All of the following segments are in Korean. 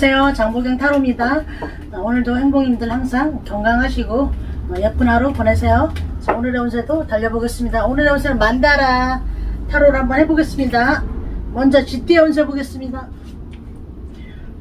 안녕하세요. 장보경 타로입니다. 어, 오늘도 행복님들 항상 건강하시고 어, 예쁜 하루 보내세요. 자, 오늘의 운세도 달려보겠습니다. 오늘의 운세는 만다라 타로를 한번 해보겠습니다. 먼저 쥐띠의 운세 보겠습니다.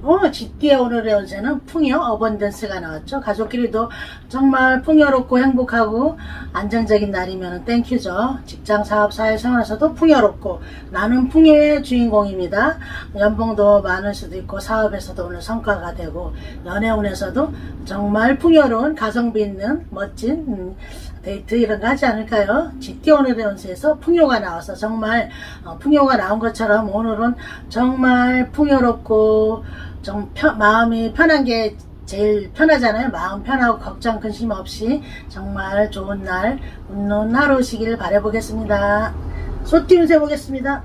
어, 쥐띠의 오늘의 운세는 풍요 어번던스가 나왔죠. 가족끼리도 정말 풍요롭고 행복하고 안정적인 날이면 땡큐죠. 직장, 사업, 사회생활에서도 풍요롭고 나는 풍요의 주인공입니다. 연봉도 많을 수도 있고 사업에서도 오늘 성과가 되고 연애운에서도 정말 풍요로운 가성비 있는 멋진 음, 데이트 이런 거 하지 않을까요? GT 오늘의 운세에서 풍요가 나와서 정말 어, 풍요가 나온 것처럼 오늘은 정말 풍요롭고 좀 편- 마음이 편한 게 제일 편하잖아요. 마음 편하고 걱정 근심 없이 정말 좋은 날 웃는 하루시길 바라보겠습니다. 소띠 운세 보겠습니다.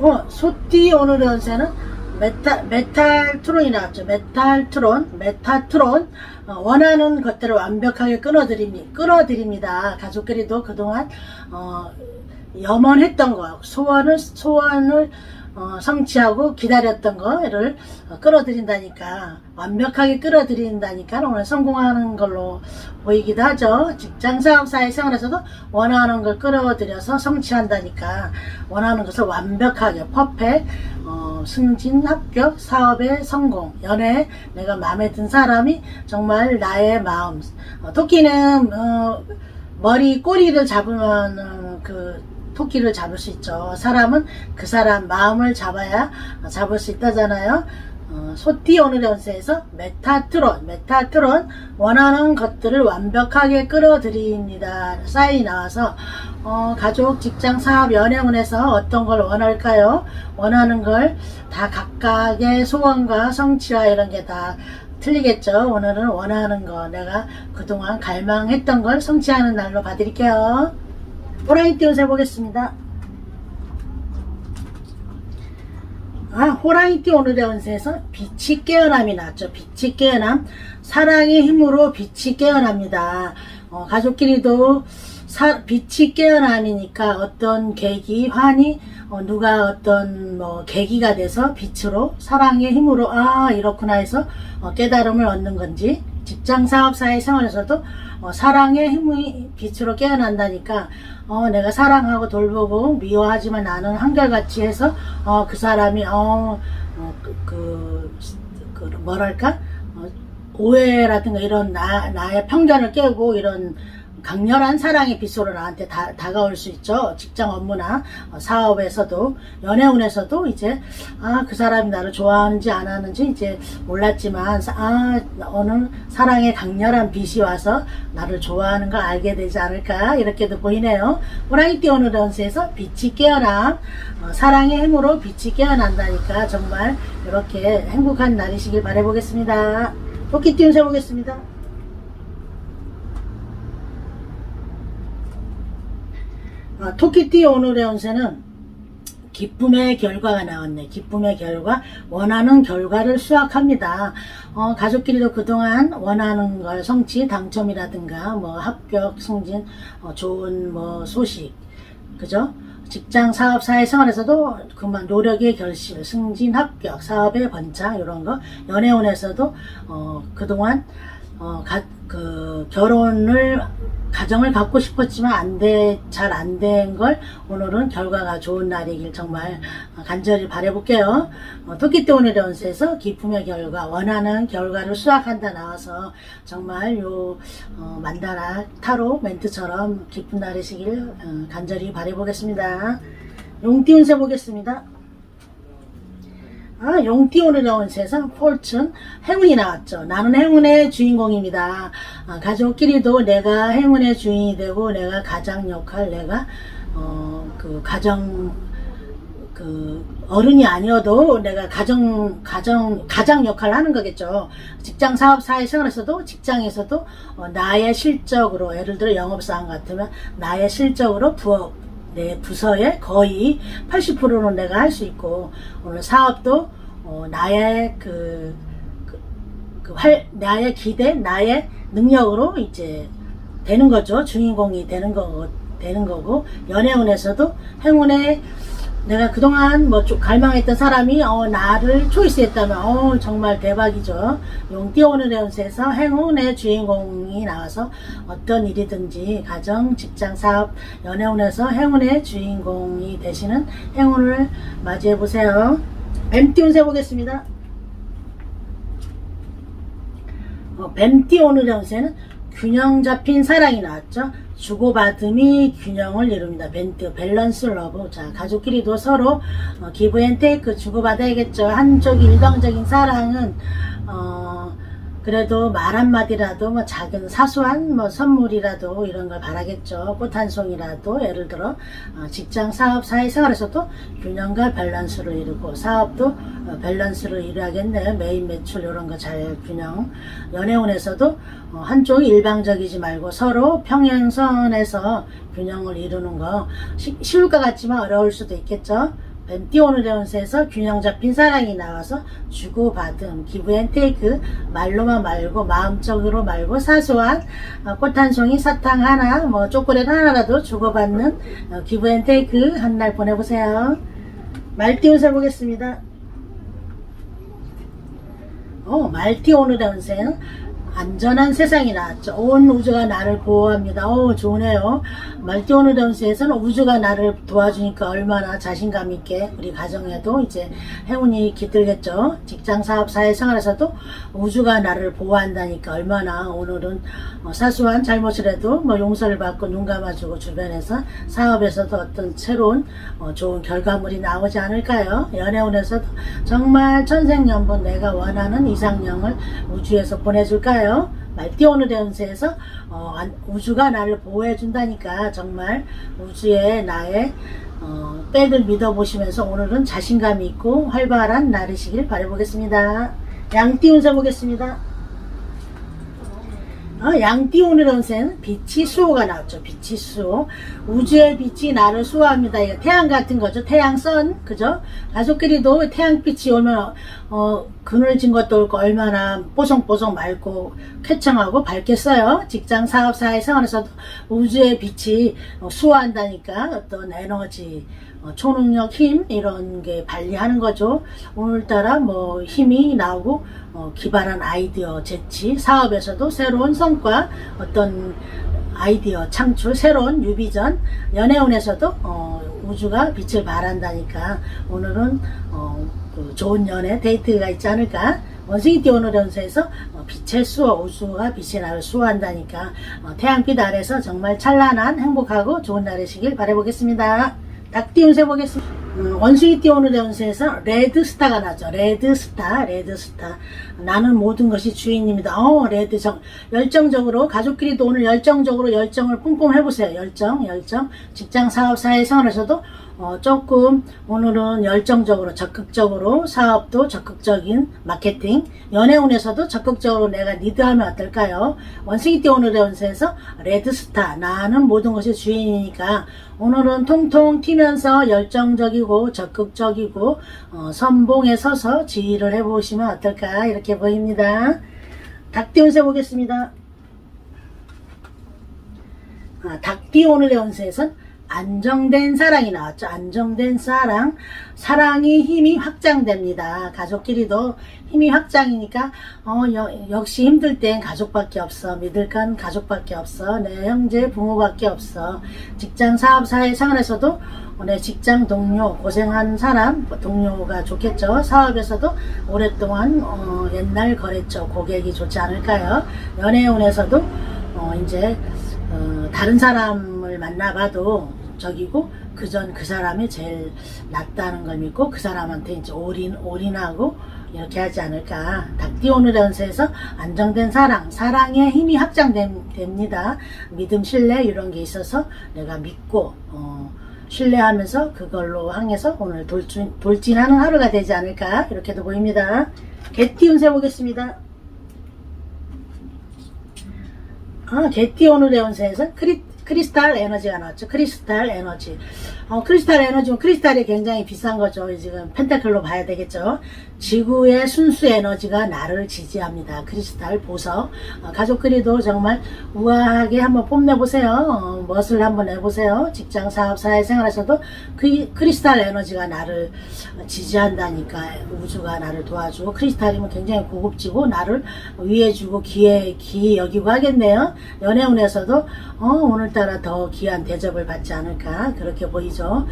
어, 소띠 오늘의 운세는 메탈, 메탈 트론이 나왔죠. 메탈 트론, 메타트론. 어, 원하는 것들을 완벽하게 끊어드립니다. 끊어드립니다. 가족끼리도 그동안, 어, 염원했던 거, 소원을, 소원을, 어, 성취하고 기다렸던 거를 어, 끌어들인다니까 완벽하게 끌어들인다니까 오늘 성공하는 걸로 보이기도 하죠. 직장 사업 사회 생활에서도 원하는 걸 끌어들여서 성취한다니까 원하는 것을 완벽하게 퍼펙 어, 승진 합격 사업의 성공 연애 내가 마음에 든 사람이 정말 나의 마음. 어, 토끼는 어, 머리 꼬리를 잡으면 어, 그 토끼를 잡을 수 있죠. 사람은 그 사람 마음을 잡아야 잡을 수 있다잖아요. 어, 소띠 오늘의 운세에서 메타트론, 메타트론 원하는 것들을 완벽하게 끌어들입니다. 사인이 나와서 어, 가족, 직장, 사업, 연애운에서 어떤 걸 원할까요? 원하는 걸 다 각각의 소원과 성취와 이런 게다 틀리겠죠. 오늘은 원하는 거 내가 그동안 갈망했던 걸 성취하는 날로 봐드릴게요. 호랑이띠 운세 보겠습니다. 아, 호랑이 띠 오늘의 운세에서 빛이 깨어남이 나왔죠. 빛이 깨어남. 사랑의 힘으로 빛이 깨어납니다. 어, 가족끼리도 사, 빛이 깨어남이니까 어떤 계기, 환희, 어, 누가 어떤 뭐 계기가 돼서 빛으로 사랑의 힘으로 아 이렇구나 해서 어, 깨달음을 얻는 건지 직장 사업 사회 생활에서도 어, 사랑의 힘이 빛으로 깨어난다니까 어, 내가 사랑하고 돌보고 미워하지만 나는 한결같이 해서 어, 그 사람이 어, 어, 그, 그, 그 뭐랄까? 어, 오해라든가 이런 나, 나의 편견을 깨고 이런 강렬한 사랑의 빛으로 나한테 다, 다가올 수 있죠. 직장 업무나 어, 사업에서도 연애운에서도 이제 아 그 사람이 나를 좋아하는지 안 하는지 이제 몰랐지만 아 어느 사랑의 강렬한 빛이 와서 나를 좋아하는 걸 알게 되지 않을까 이렇게도 보이네요. 호랑이띠 오늘 연세에서 빛이 깨어남 어, 사랑의 힘으로 빛이 깨어난다니까 정말 이렇게 행복한 날이시길 바라보겠습니다. 토끼띠 운세 보겠습니다. 아, 토끼띠 오늘의 운세는 기쁨의 결과가 나왔네. 기쁨의 결과, 원하는 결과를 수확합니다. 어, 가족끼리도 그동안 원하는 걸 성취, 당첨이라든가, 뭐, 합격, 승진, 어, 좋은 뭐, 소식, 그죠? 직장, 사업, 사회 생활에서도 그만 노력의 결실, 승진, 합격, 사업의 번창, 이런 거, 연애운에서도, 어, 그동안, 어, 가, 그, 결혼을, 가정을 갖고 싶었지만 안 돼, 잘 안 된 걸 오늘은 결과가 좋은 날이길 정말 간절히 바라볼게요. 어, 토끼띠 오늘의 운세에서 기쁨의 결과, 원하는 결과를 수확한다 나와서 정말 요, 어, 만다라 타로 멘트처럼 기쁜 날이시길 어, 간절히 바라보겠습니다. 용띠 운세 보겠습니다. 아, 용띠 오늘 나온 세상 폴춘 행운이 나왔죠. 나는 행운의 주인공입니다. 아, 가족끼리도 내가 행운의 주인이 되고 내가 가장 역할 내가 어, 그 가정 그 어른이 아니어도 내가 가정 가정 가장 역할을 하는 거겠죠. 직장 사업 사회 생활에서도 직장에서도 어, 나의 실적으로 예를 들어 영업사원 같으면 나의 실적으로 부업 내 부서의 거의 80%는 내가 할 수 있고 오늘 사업도 어, 나의 그, 그, 그 활, 나의 기대, 나의 능력으로 이제 되는 거죠. 주인공이 되는 거 되는 거고 연애운에서도 행운의 내가 그동안 뭐좀 갈망했던 사람이 어, 나를 초이스했다면 어, 정말 대박이죠. 용띠 오늘의 운세에서 행운의 주인공이 나와서 어떤 일이든지 가정, 직장, 사업, 연애운에서 행운의 주인공이 되시는 행운을 맞이해 보세요. 뱀띠 운세 보겠습니다. 어, 뱀띠 오늘의 운세는 균형 잡힌 사랑이 나왔죠. 주고받음이 균형을 이룹니다. 벤트, 밸런스 러브. 자, 가족끼리도 서로 어, 기브 앤 테이크 주고받아야겠죠. 한쪽이 일방적인 사랑은 어, 그래도 말 한마디라도 뭐 작은 사소한 뭐 선물이라도 이런 걸 바라겠죠. 꽃 한 송이라도 예를 들어 어, 직장, 사업, 사회생활에서도 균형과 밸런스를 이루고 사업도 어, 밸런스를 이루어야겠네. 메인 매출 이런 거 잘 균형. 연애운에서도 어, 한쪽이 일방적이지 말고 서로 평행선에서 균형을 이루는 거 쉬- 쉬울 것 같지만 어려울 수도 있겠죠. 운세에서 균형 잡힌 사랑이 나와서 주고받음, 기브 앤 테이크, 말로만 말고 마음적으로 말고 사소한 어, 꽃한 송이, 사탕 하나, 뭐 초콜릿 하나라도 주고받는 어, 기브 앤 테이크 한 날 보내보세요. 말띠 운세 보겠습니다. 어, 말띠 오늘의 운세는 안전한 세상이 나왔죠. 온 우주가 나를 보호합니다. 어, 좋네요. 말띠 오늘의 운세에서는 우주가 나를 도와주니까 얼마나 자신감 있게 우리 가정에도 이제 행운이 깃들겠죠. 직장, 사업, 사회생활에서도 우주가 나를 보호한다니까 얼마나 오늘은 어, 사소한 잘못을 해도 뭐 용서를 받고 눈 감아주고 주변에서 사업에서도 어떤 새로운 어, 좋은 결과물이 나오지 않을까요? 연애운에서도 정말 천생연분 내가 원하는 이상형을 우주에서 보내줄까요? 말띠 오늘의 운세에서 어, 안- 우주가 나를 보호해 준다니까 정말 우주의 나의 어, 백을 믿어보시면서 오늘은 자신감 있고 활발한 날이시길 바라보겠습니다. 양띠 운세 보겠습니다. 어, 양띠 오늘의 운세는 빛이 수호가 나왔죠. 빛이 수호. 우주의 빛이 나를 수호합니다. 이거 태양 같은 거죠. 태양 선. 그죠? 가족끼리도 태양빛이 오면, 어, 그늘진 것도 없고 얼마나 뽀송뽀송 맑고 쾌청하고 밝겠어요. 직장, 사업, 사회 생활에서도 우주의 빛이 어, 수호한다니까 어떤 에너지, 어, 초능력, 힘 이런 게 발휘하는 거죠. 오늘따라 뭐 힘이 나오고 어, 기발한 아이디어, 재치, 사업에서도 새로운 성과, 어떤 아이디어 창출, 새로운 유비전, 연애운에서도 어, 우주가 빛을 발한다니까 오늘은 어, 그 좋은 연애 데이트가 있지 않을까. 원숭이띠 오늘 연세에서 어, 빛의 수호, 우주가 빛의 나를 수호한다니까 어, 태양빛 아래서 정말 찬란한 행복하고 좋은 날이시길 바라보겠습니다. 닭띠 운세 보겠습니다. 음, 원숭이 띠 오늘의 운세에서 레드스타가 나죠. 레드스타, 레드스타. 나는 모든 것이 주인입니다. 어, 레드 정, 열정적으로, 가족끼리도 오늘 열정적으로 열정을 뿜뿜 해보세요. 열정, 열정. 직장, 사업, 사회 생활에서도 어, 조금 오늘은 열정적으로, 적극적으로, 사업도 적극적인 마케팅, 연애운에서도 적극적으로 내가 리드하면 어떨까요? 원숭이띠 오늘의 운세에서 레드스타, 나는 모든 것이 주인이니까 오늘은 통통 튀면서 열정적이고 적극적이고 어, 선봉에 서서 지휘를 해보시면 어떨까 이렇게 보입니다. 닭띠 운세 보겠습니다. 아, 닭띠 오늘의 운세에선 안정된 사랑이 나왔죠. 안정된 사랑. 사랑이 힘이 확장됩니다. 가족끼리도 힘이 확장이니까, 어, 여- 역시 힘들 땐 가족밖에 없어. 믿을 건 가족밖에 없어. 내 형제, 부모밖에 없어. 직장, 사업, 사회, 생활에서도 어, 내 직장 동료, 고생한 사람, 뭐 동료가 좋겠죠. 사업에서도 오랫동안, 어, 옛날 거래처 고객이 좋지 않을까요? 연애운에서도, 어, 이제, 어, 다른 사람을 만나봐도 적이고 그전 그 사람이 제일 낫다는 걸 믿고 그 사람한테 이제 올인 올인하고 이렇게 하지 않을까. 연세에서 안정된 사랑, 사랑의 힘이 확장됩니다. 믿음, 신뢰 이런 게 있어서 내가 믿고 어, 신뢰하면서 그걸로 항해서 오늘 돌진, 돌진하는 하루가 되지 않을까 이렇게도 보입니다. 개띠 운세 보겠습니다. 아, 개띠 오늘의 운세에서 크리, 크리스탈 에너지가 나왔죠. 크리스탈 에너지. 어, 크리스탈 에너지는 크리스탈이 굉장히 비싼 거죠. 지금 펜타클로 봐야 되겠죠. 지구의 순수 에너지가 나를 지지합니다. 크리스탈 보석. 어, 가족끼리도 정말 우아하게 한번 뽐내보세요. 어, 멋을 한번 내보세요. 직장, 사업, 사회생활에서도 그 크리스탈 에너지가 나를 지지한다니까 우주가 나를 도와주고 크리스탈이면 굉장히 고급지고 나를 위해주고 기회, 기 여기고 하겠네요. 연애운에서도 어, 오늘 따라 더 귀한 대접을 받지 않을까 그렇게 보이죠.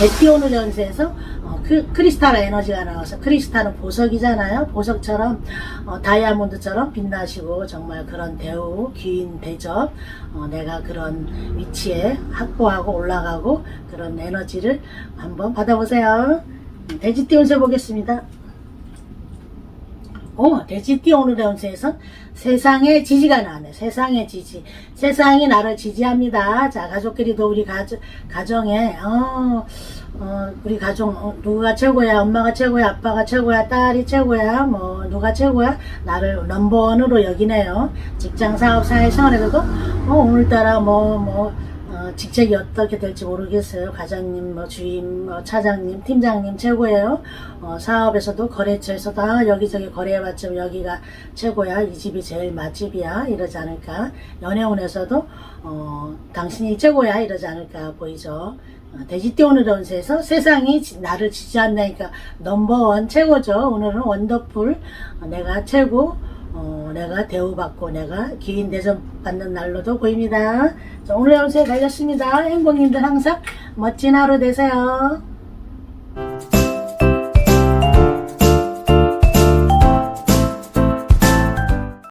백기오늘 연세에서 어, 그, 크리스탈 에너지가 나와서 크리스탈은 보석이잖아요. 보석처럼 어, 다이아몬드처럼 빛나시고 정말 그런 대우, 귀인 대접 어, 내가 그런 위치에 확보하고 올라가고 그런 에너지를 한번 받아보세요. 돼지띠 운세 보겠습니다. 어, 돼지띠 오늘의 운세에선 세상의 지지가 나왔네. 세상의 지지. 세상이 나를 지지합니다. 자, 가족끼리도 우리 가정, 가정에, 어, 어, 우리 가정, 어, 누가 최고야? 엄마가 최고야? 아빠가 최고야? 딸이 최고야? 뭐, 누가 최고야? 나를 넘버원으로 여기네요. 직장, 사업, 사회 생활에서도, 어, 오늘따라 뭐, 뭐, 어, 직책이 어떻게 될지 모르겠어요. 과장님, 뭐 주임, 뭐 차장님, 팀장님 최고예요. 어, 사업에서도 거래처에서도 아, 여기저기 거래해봤지만 여기가 최고야. 이 집이 제일 맛집이야. 이러지 않을까. 연애운에서도 어, 당신이 최고야. 이러지 않을까 보이죠. 어, 돼지띠 오늘 운세에서 세상이 지- 나를 지지한다니까 넘버원 최고죠. 오늘은 원더풀 어, 내가 최고 어, 내가 대우받고 내가 기인 대접 받는 날로도 보입니다. 자, 오늘 운세 달렸습니다. 행복님들 항상 멋진 하루 되세요.